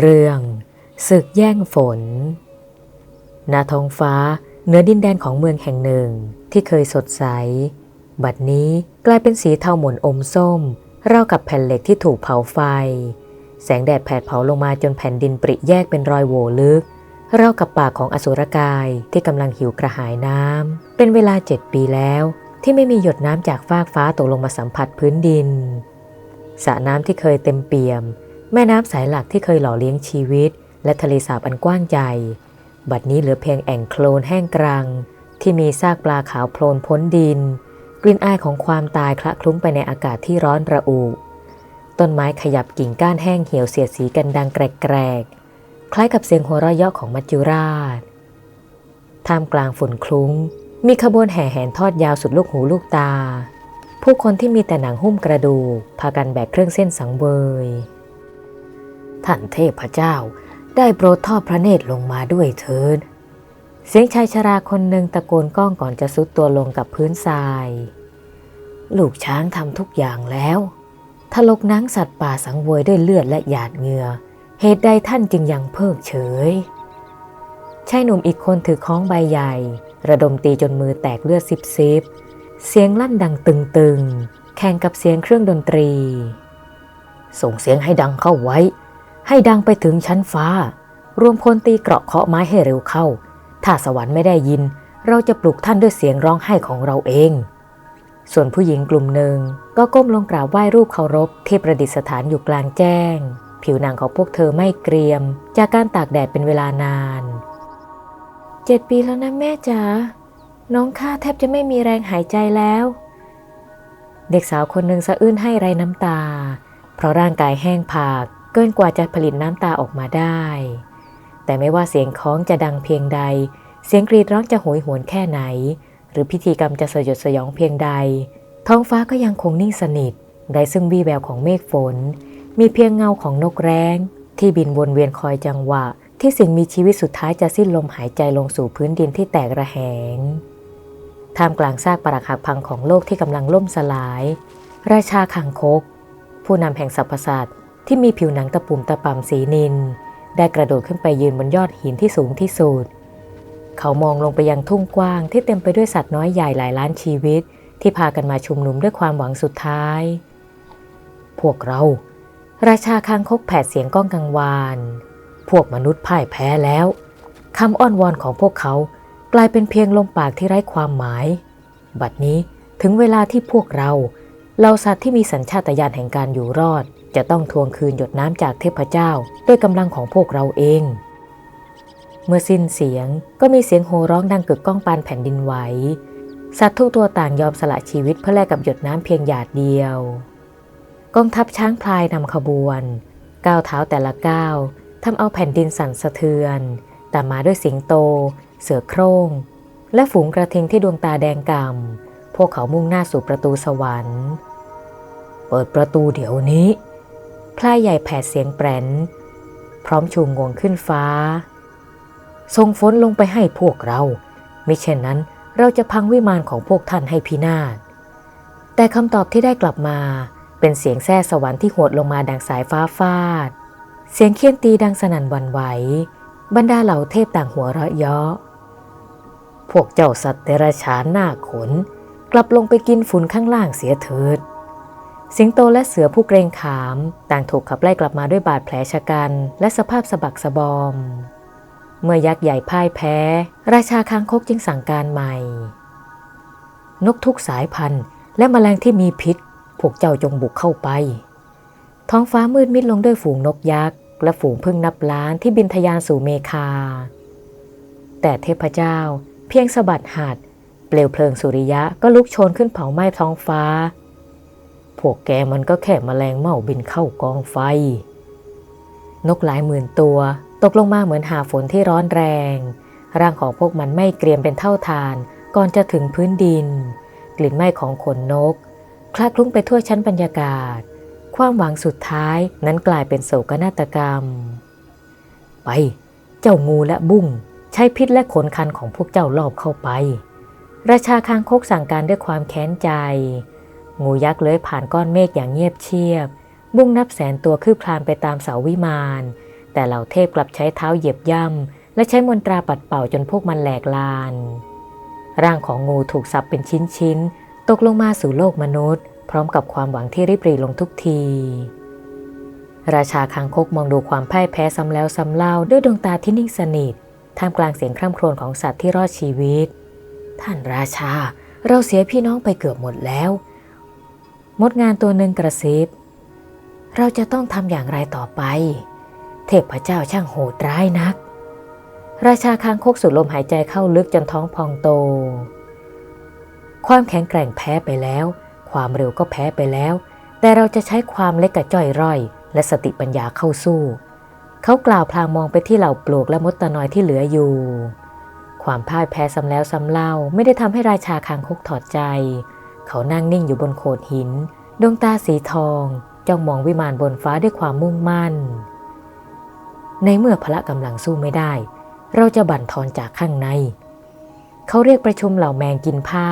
เรื่องศึกแย่งฝนณท้องฟ้าเหนือดินแดนของเมืองแห่งหนึ่งที่เคยสดใส บัดนี้กลายเป็นสีเทาหม่นอมส้มราวกับแผ่นเหล็กที่ถูกเผาไฟ แสงแดดแผดเผาลงมาจนแผ่นดินปริแยกเป็นรอยโหว่ลึกราวกับปากของอสุรกายที่กำลังหิวกระหายน้ำเป็นเวลาเจ็ดปีแล้วที่ไม่มีหยดน้ำจากฟากฟ้าตกลงมาสัมผัสพื้นดินสระน้ำที่เคยเต็มเปี่ยม แม่น้ำสายหลักที่เคยหล่อเลี้ยงชีวิต และทะเลสาบอันกว้างใหญ่ บัดนี้เหลือเพียงแอ่งโคลนแห้งกรัง ที่มีซากปลาขาวโพลนพ้นดิน กลิ่นอายของความตายคละคลุ้งไปในอากาศที่ร้อนระอุ ต้นไม้ขยับกิ่งก้านแห้งเหี่ยวเสียดสีกันดังแกรกๆ คล้ายกับเสียงหัวเราะเยาะของมัจจุราช ท่ามกลางฝุ่นคลุ้ง มีขบวนแห่แหนทอดยาวสุดลูกหูลูกตา ผู้คนที่มีแต่หนังหุ้มกระดูกพากันแบกเครื่องเส้นสังเวย ท่านเทพเจ้า ได้โปรดทอดพระเนตรลงมาด้วยเถิดเสียงชายชราคนหนึ่งตะโกนก้องก่อนจะซุดตัวลงกับพื้นทราย ลูกช้างทำทุกอย่างแล้วทะลกนังสัตว์ป่าสังเวยด้วยเลือดและหยาดเหงื่อ เหตุใดท่านจึงยังเพิกเฉยชายหนุ่มอีกคนถือค้องใบใหญ่ ระดมตีจนมือแตกเลือดซิบซิบเสียงลั่นดังตึงๆ แข่งกับเสียงเครื่องดนตรี ส่งเสียงให้ดังเข้าไว้ ให้ดังไปถึงชั้นฟ้า รวมพลตีเกราะเคาะไม้ให้เร็วเข้า ถ้าสวรรค์ไม่ได้ยิน เราจะปลุกท่านด้วยเสียงร้องไห้ของเราเอง ส่วนผู้หญิงกลุ่มหนึ่งก็ก้มลงกราบไหว้รูปเคารพที่ประดิษฐานอยู่กลางแจ้ง ผิวหนังของพวกเธอไม่เกรียม จากการตากแดดเป็นเวลานานเจ็ดปีแล้วนะแม่จ๋าน้องข้าแทบจะไม่มีแรงหายใจแล้ว เด็กสาวคนหนึ่งสะอื้นให้ไรน้ำตา เพราะร่างกายแห้งผาก เกินกว่าจะผลิตน้ำตาออกมาได้ แต่ไม่ว่าเสียงคล้องจะดังเพียงใด เสียงกรีดร้องจะโหยหวนแค่ไหน หรือพิธีกรรมจะสยดสยองเพียงใด ท้องฟ้าก็ยังคงนิ่งสนิทไร้ซึ่งวี่แววของเมฆฝน มีเพียงเงาของนกแร้ง ที่บินวนเวียนคอยจังหวะ ที่สิ่งมีชีวิตสุดท้ายจะสิ้นลมหายใจลงสู่พื้นดินที่แตกระแหงท่ามกลางซากปรักหักพังของโลกที่กำลังล่มสลาย ราชาคังคก ผู้นำแห่งสรรพสัตว์ ที่มีผิวหนังตะปุ่มตะป่ำสีนิน ได้กระโดดขึ้นไปยืนบนยอดหินที่สูงที่สุด เขามองลงไปยังทุ่งกว้างที่เต็มไปด้วยสัตว์น้อยใหญ่หลายล้านชีวิต ที่พากันมาชุมนุมด้วยความหวังสุดท้าย พวกเรา ราชาคางคกแผดเสียงก้องกังวาน พวกมนุษย์พ่ายแพ้แล้วคำอ้อนวอนของพวกเขากลายเป็นเพียงลมปากที่ไร้ความหมาย บัดนี้ถึงเวลาที่พวกเราเหล่าสัตว์ที่มีสัญชาตญาณแห่งการอยู่รอด จะต้องทวงคืนหยดน้ำจากเทพเจ้าด้วยกำลังของพวกเราเอง เมื่อสิ้นเสียงก็มีเสียงโห่ร้องดังกึกก้องปานแผ่นดินไหว สัตว์ทุกตัวต่างยอมสละชีวิตเพื่อแลกกับหยดน้ำเพียงหยาดเดียว กองทัพช้างพลายนำขบวน ก้าวเท้าแต่ละก้าวทำเอาแผ่นดินสั่นสะเทือนตามมาด้วยสิงโต เสือโคร่ง และฝูงกระทิงที่ดวงตาแดงกำ่ำพวกเขามุ่งหน้าสู่ประตูสวรรค์ เปิดประตูเดี๋ยวนี้ พลายใหญ่แผดเสียงแปรนพร้อมชูงวงขึ้นฟ้าส่งฝนลงไปให้พวกเราไม่เช่นนั้นเราจะพังวิมานของพวกท่านให้พินาศ แต่คำตอบที่ได้กลับมาเป็นเสียงแซ่สวรรค์ที่โหดลงมาดังสายฟ้าฟาด เสียงเคี่ยนตีดังสนั่นวันไหว บรรดาเหล่าเทพต่างหัวเราะเยาะ พวกเจ้าสัตว์เดรัจฉานหน้าขน กลับลงไปกินฝุ่นข้างล่างเสียเถิด สิงโตและเสือผู้เกรงขาม ต่างถูกขับไล่กลับมาด้วยบาดแผลชะกัน และสภาพสะบักสะบอม เมื่อยักษ์ใหญ่พ่ายแพ้ ราชาคางคกจึงสั่งการใหม่ นกทุกสายพันธุ์ และแมลงที่มีพิษ พวกเจ้าจงบุกเข้าไป ท้องฟ้ามืดมิดลงด้วยฝูงนกยักษ์และฝูงพึ่งนับล้านที่บินทะยานสู่เมคา แต่เทพเจ้าเพียงสะบัดหัดเปลวเพลิงสุริยะก็ลุกโชนขึ้นเผาไหม้ท้องฟ้า พวกแกมันก็แค่มแมลงเม่าบินเข้ากองไฟ นกหลายหมื่นตัว ตกลงมาเหมือนหาฝนที่ร้อนแรง ร่างของพวกมันไม่เกรียมเป็นเท่าทาน ก่อนจะถึงพื้นดิน กลิ่นไหม้ของขนนก คลาคลุ้งไปทั่วชั้นบรรยากาศ ความหวังสุดท้ายนั้นกลายเป็นโศกนาฏกรรม ไป เจ้างูและบุ้งใช้พิษและขนคันของพวกเจ้าลอบเข้าไป ราชาคางคกสั่งการด้วยความแค้นใจ งูยักษ์เลื้อยผ่านก้อนเมฆอย่างเงียบเชียบ บุ้งนับแสนตัวคืบคลานไปตามเสาวิมานแต่เหล่าเทพกลับใช้เท้าเหยียบย่ำและใช้มนตราปัดเป่าจนพวกมันแหลกลาน ร่างของงูถูกสับเป็นชิ้นๆ ตกลงมาสู่โลกมนุษย์ พร้อมกับความหวังที่ริบรีลงทุกที ราชาคางคกมองดูความพ่ายแพ้ซ้ำแล้วซ้ำเล่าด้วยดวงตาที่นิ่งสนิทท่ามกลางเสียงคร่ำครวญของสัตว์ที่รอดชีวิต ท่านราชา เราเสียพี่น้องไปเกือบหมดแล้ว มดงานตัวหนึ่งกระซิบ เราจะต้องทำอย่างไรต่อไป เทพเจ้าช่างโหดร้ายนัก ราชาคางคกสูดลมหายใจเข้าลึกจนท้องพองโต ความแข็งแกร่งแพ้ไปแล้ว ความเร็วก็แพ้ไปแล้ว แต่เราจะใช้ความเล็กกระจ้อยร่อย และสติปัญญาเข้าสู้ เขากล่าวพลางมองไปที่เหล่าปลวกและมดตะนอยที่เหลืออยู่ ความพ่ายแพ้ซ้ำแล้วซ้ำเล่าไม่ได้ทำให้ราชาคางคกถอดใจ เขานั่งนิ่งอยู่บนโขดหิน ดวงตาสีทองจ้องมองวิมานบนฟ้าด้วยความมุ่งมั่น ในเมื่อพละกำลังสู้ไม่ได้ เราจะบั่นทอนจากข้างใน เขาเรียกประชุมเหล่าแมงกินผ้า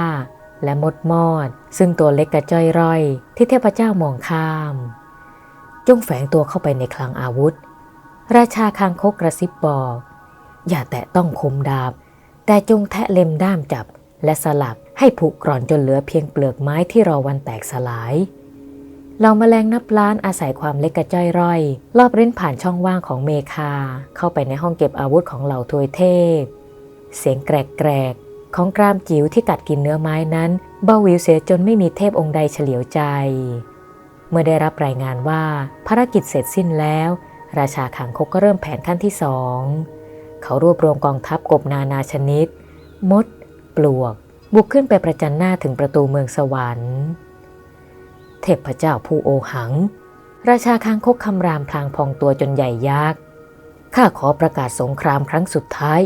และมดมอด ซึ่งตัวเล็กกระจ้อยร่อย ที่เทพเจ้ามองข้าม จงแฝงตัวเข้าไปในคลังอาวุธ ราชาคางคกกระซิบบอก อย่าแตะต้องคมดาบ แต่จงแทะเล็มด้ามจับ และสลักให้ผุกร่อนจนเหลือเพียงเปลือกไม้ที่รอวันแตกสลายเราแมลงนับล้านอาศัยความเล็กกระจ้อยร่อย รอบเร้นผ่านช่องว่างของเมคา เข้าไปในห้องเก็บอาวุธของเหล่าทวยเทพ เสียงแกรกๆของกรามจิ๋วที่กัดกินเนื้อไม้นั้นเบาวิวเสียจนไม่มีเทพองค์ใดเฉลียวใจ เมื่อได้รับรายงานว่าภารกิจเสร็จสิ้นแล้ว ราชาขังคกก็เริ่มแผนขั้นที่สอง เขารวบรวมกองทัพกบนานาชนิด มด ปลวก บุกขึ้นไปประจันหน้าถึงประตูเมืองสวรรค์ เทพเจ้าผู้โอหัง ราชาคางคกคำรามพลางพองตัวจนใหญ่ยักษ์ข้าขอประกาศสงครามครั้งสุดท้าย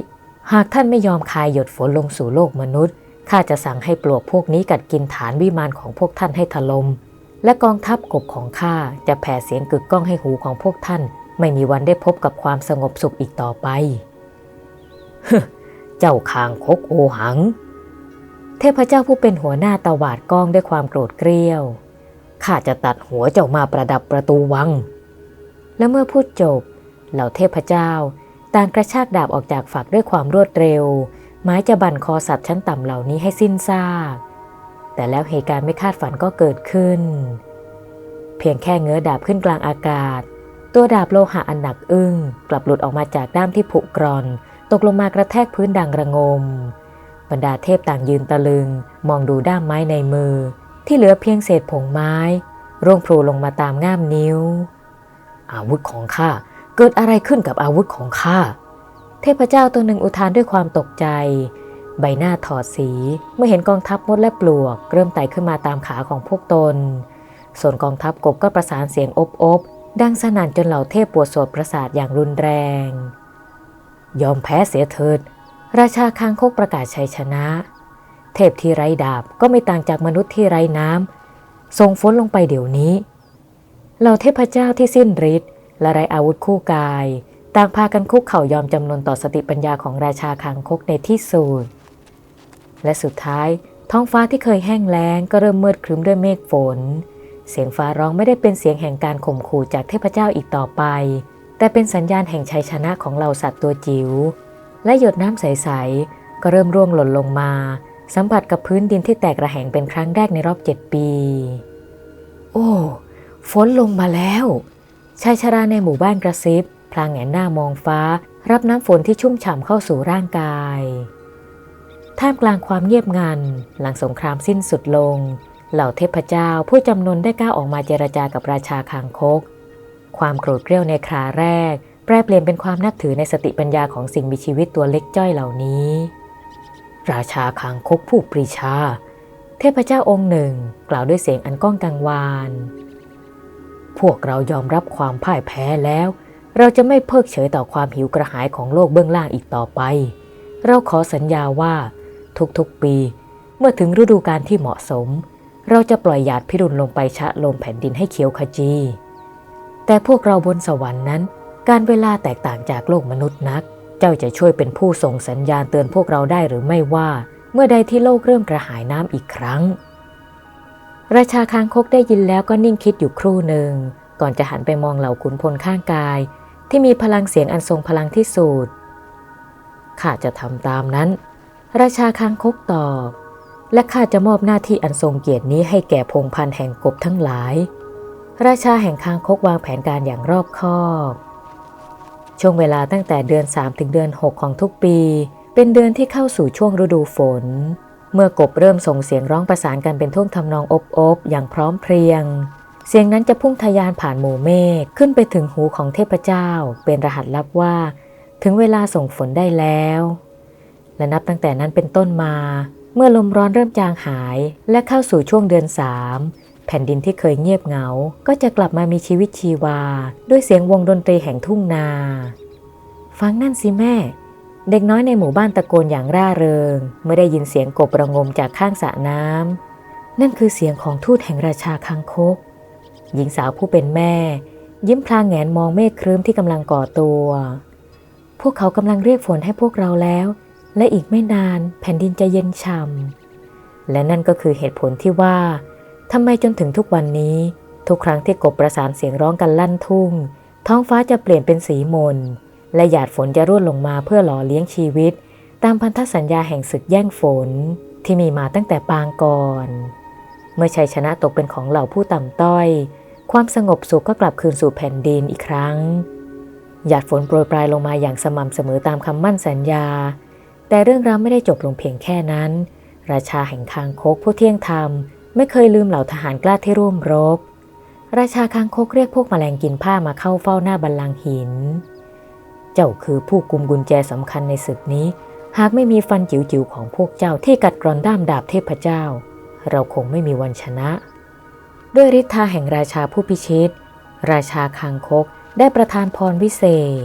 หากท่านไม่ยอมคายหยดฝนลงสู่โลกมนุษย์ข้าจะสั่งให้ปลวกพวกนี้กัดกินฐานวิมานของพวกท่านให้ถลม่มและกองทัพกบของข้าจะแผ่เสียงกึกก้องให้หูของพวกท่าน ไม่มีวันได้พบกับความสงบสุขอีกต่อไป เจ้าคางคกโอหัง เทพเจ้าผู้เป็นหัวหน้าตวาดก้องด้วยความโกรธเกรี้ยว ข้าจะตัดหัวเจ้ามาประดับประตูวัง และเมื่อพูดจบ เหล่าเทพเจ้าต่างกระชากดาบออกจากฝักด้วยความรวดเร็ว ไม้จะบั่นคอสัตว์ชั้นต่ำเหล่านี้ให้สิ้นซากแต่แล้วเหตุการณ์ไม่คาดฝันก็เกิดขึ้น เพียงแค่เงื้อดาบขึ้นกลางอากาศ ตัวดาบโลหะอันหนักอึ้งกลับหลุดออกมาจากด้ามที่ผุกร่อน ตกลงมากระแทกพื้นดังระงม บรรดาเทพต่างยืนตะลึง มองดูด้ามไม้ในมือ ที่เหลือเพียงเศษผงไม้ ร่วงพลูลงมาตามง่ามนิ้ว อาวุธของข้าเกิดอะไรขึ้นกับอาวุธของข้าเทพเจ้าตัวหนึ่งอุทานด้วยความตกใจ ใบหน้าถอดสีเมื่อเห็นกองทัพมดและปลวก เริ่มไต่ขึ้นมาตามขาของพวกตน ส่วนกองทัพกบก็ประสานเสียงอบอบดังสนั่นจนเหล่าเทพปวดโสดประสาทอย่างรุนแรง ยอมแพ้เสียเถิด ราชาคางคกประกาศชัยชนะ เทพที่ไร้ดาบก็ไม่ต่างจากมนุษย์ที่ไร้น้ำส่งฝนลงไปเดี๋ยวนี้ เหล่าเทพเจ้าที่สิ้นฤทธิ์และไรอาวุธคู่กาย ต่างพากันคุกเข่ายอมจำนนต่อสติปัญญาของราชาคางคกในที่สุดและสุดท้ายท้องฟ้าที่เคยแห้งแล้งก็เริ่มมืดครึ้มด้วยเมฆฝน เสียงฟ้าร้องไม่ได้เป็นเสียงแห่งการข่มขู่จากเทพเจ้าอีกต่อไป แต่เป็นสัญญาณแห่งชัยชนะของเหล่าสัตว์ตัวจิ๋ว และหยดน้ำใส ๆ ก็เริ่มร่วงหล่นลงมา สัมผัสกับพื้นดินที่แตกระแหงเป็นครั้งแรกในรอบเจ็ดปี โอ้ ฝนลงมาแล้ว ชายชราในหมู่บ้านกระซิบ พลางแหงนหน้ามองฟ้า รับน้ำฝนที่ชุ่มฉ่ำเข้าสู่ร่างกาย ท่ามกลางความเงียบงัน หลังสงครามสิ้นสุดลง เหล่าเทพเจ้าผู้จำนวนได้ก้าวออกมาเจรจากับราชาคางคก ความโกรธเกรี้ยวในคราแรก แปรเปลี่ยนเป็นความนับถือในสติปัญญาของสิ่งมีชีวิตตัวเล็กจ้อยเหล่านี้ ราชาคางคกผู้ปรีชา เทพเจ้าองค์หนึ่ง กล่าวด้วยเสียงอันก้องกังวาน พวกเรายอมรับความพ่ายแพ้แล้ว เราจะไม่เพิกเฉยต่อความหิวกระหายของโลกเบื้องล่างอีกต่อไป เราขอสัญญาว่า ทุกๆปี เมื่อถึงฤดูกาลที่เหมาะสม เราจะปล่อยหยาดพิรุณลงไปชะลมแผ่นดินให้เขียวขจี แต่พวกเราบนสวรรค์นั้น การเวลาแตกต่างจากโลกมนุษย์นัก เจ้าจะช่วยเป็นผู้ส่งสัญญาณเตือนพวกเราได้หรือไม่ว่า เมื่อใดที่โลกเริ่มกระหายน้ำอีกครั้ง ราชาคางคกได้ยินแล้วก็นิ่งคิดอยู่ครู่หนึ่ง ก่อนจะหันไปมองเหล่าขุนพลข้างกาย ที่มีพลังเสียงอันทรงพลังที่สุดข้าจะทำตามนั้น ราชาคางคกตอบ และข้าจะมอบหน้าที่อันทรงเกียรตินี้ให้แก่พงพันแห่งกบทั้งหลาย ราชาแห่งคางคกวางแผนการอย่างรอบคอบ ช่วงเวลาตั้งแต่เดือน 3 ถึงเดือน 6 ของทุกปี เป็นเดือนที่เข้าสู่ช่วงฤดูฝน เมื่อกบเริ่มส่งเสียงร้องประสานกันเป็นท่วงทำนองอบอบๆอย่างพร้อมเพรียง เสียงนั้นจะพุ่งทะยานผ่านหมู่เมฆขึ้นไปถึงหูของเทพเจ้า เป็นรหัสลับว่า ถึงเวลาส่งฝนได้แล้ว และนับตั้งแต่นั้นเป็นต้นมา เมื่อลมร้อนเริ่มจางหาย และเข้าสู่ช่วงเดือนสาม แผ่นดินที่เคยเงียบเหงา ก็จะกลับมามีชีวิตชีวา ด้วยเสียงวงดนตรีแห่งทุ่งนา ฟังนั่นสิแม่ เด็กน้อยในหมู่บ้านตะโกนอย่างร่าเริง เมื่อได้ยินเสียงกบระงมจากข้างสระน้ำนั่นคือเสียงของทูตแห่งราชาคังคก หญิงสาวผู้เป็นแม่ ยิ้มพลางแงนมองเมฆครึ้มที่กำลังก่อตัว พวกเขากำลังเรียกฝนให้พวกเราแล้ว และอีกไม่นานแผ่นดินจะเย็นฉ่ำและนั่นก็คือเหตุผลที่ว่า ทำไมจนถึงทุกวันนี้ ทุกครั้งที่กบประสานเสียงร้องกันลั่นทุ่ง ท้องฟ้าจะเปลี่ยนเป็นสีมน และหยาดฝนจะร่วงลงมาเพื่อหล่อเลี้ยงชีวิต ตามพันธสัญญาแห่งศึกแย่งฝนที่มีมาตั้งแต่ปางก่อน เมื่อชัยชนะตกเป็นของเหล่าผู้ต่ำต้อย ความสงบสุขก็กลับคืนสู่แผ่นดินอีกครั้ง หยาดฝนโปรยปลายลงมาอย่างสม่ำเสมอตามคำมั่นสัญญา แต่เรื่องราวไม่ได้จบลงเพียงแค่นั้น ราชาแห่งคางคกผู้เที่ยงธรรม ไม่เคยลืมเหล่าทหารกล้าที่ร่วมรบ ราชาคางคกเรียกพวกแมลงกินผ้ามาเข้าเฝ้าหน้าบัลลังหิน เจ้าคือผู้กุมกุญแจสำคัญในศึกนี้ หากไม่มีฟันจิ๋วๆของพวกเจ้าที่กัดกร่อนด้ามดาบเทพเจ้า เราคงไม่มีวันชนะ ด้วยฤทธาแห่งราชาผู้พิชิต ราชาคางคกได้ประทานพรวิเศษ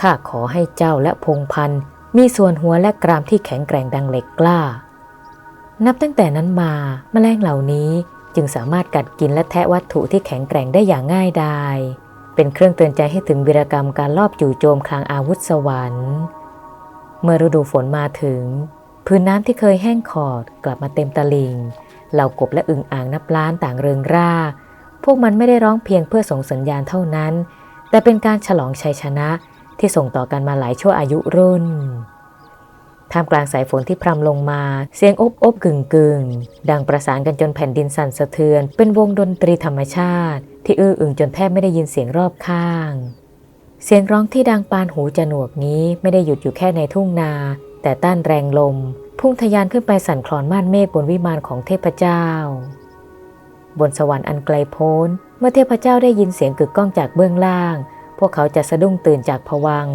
ข้าขอให้เจ้าและพงพันธ์มีส่วนหัวและกรามที่แข็งแกร่งดังเหล็กกล้า นับตั้งแต่นั้นมาแมลงเหล่านี้จึงสามารถกัดกินและแทะวัตถุที่แข็งแกร่งได้อย่างง่ายดายเป็นเครื่องเตือนใจให้ถึงวีรกรรมการลอบจู่โจมคลังอาวุธสวรรค์ เมื่อฤดูฝนมาถึง พื้นน้ำที่เคยแห้งขอดกลับมาเต็มตลิ่งเหล่ากบและอึ่งอ่างนับล้านต่างเริงร่า พวกมันไม่ได้ร้องเพียงเพื่อส่งสัญญาณเท่านั้น แต่เป็นการฉลองชัยชนะที่ส่งต่อกันมาหลายชั่วอายุรุ่น ท่ามกลางสายฝนที่พรำลงมา เสียงอบอบกึ่งกึ่งดังประสานกันจนแผ่นดินสั่นสะเทือน เป็นวงดนตรีธรรมชาติ ที่อื้ออึงจนแทบไม่ได้ยินเสียงรอบข้าง เสียงร้องที่ดังปานหูจนวกนี้ไม่ได้หยุดอยู่แค่ในทุ่งนา แต่ต้านแรงลม พุ่งทะยานขึ้นไปสั่นคลอนม่านเมฆบนวิมานของเทพเจ้า บนสวรรค์อันไกลโพ้น เมื่อเทพเจ้าได้ยินเสียงกึกก้องจากเบื้องล่าง พวกเขาจะสะดุ้งตื่นจากผวัง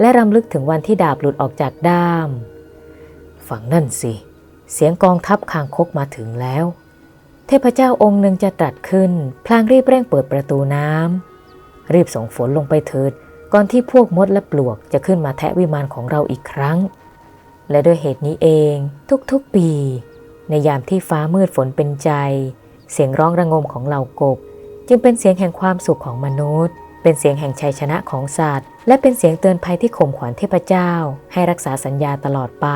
และรำลึกถึงวันที่ดาบหลุดออกจากด้าม ฝั่งนั่นสิ เสียงกองทัพคางคกมาถึงแล้ว เทพเจ้าองค์หนึ่งจะตรัสขึ้น พลางรีบเร่งเปิดประตูน้ำรีบส่งฝนลงไปเถิด ก่อนที่พวกมดและปลวกจะขึ้นมาแทะวิมานของเราอีกครั้ง และด้วยเหตุนี้เองทุกๆปี ในยามที่ฟ้ามืดฝนเป็นใจ เสียงร้องระงมของเหล่ากบ จึงเป็นเสียงแห่งความสุขของมนุษย์ เป็นเสียงแห่งชัยชนะของสัตว์ และเป็นเสียงเตือนภัยที่ข่มขวัญเทพเจ้า ให้รักษาสัญญาตลอดไป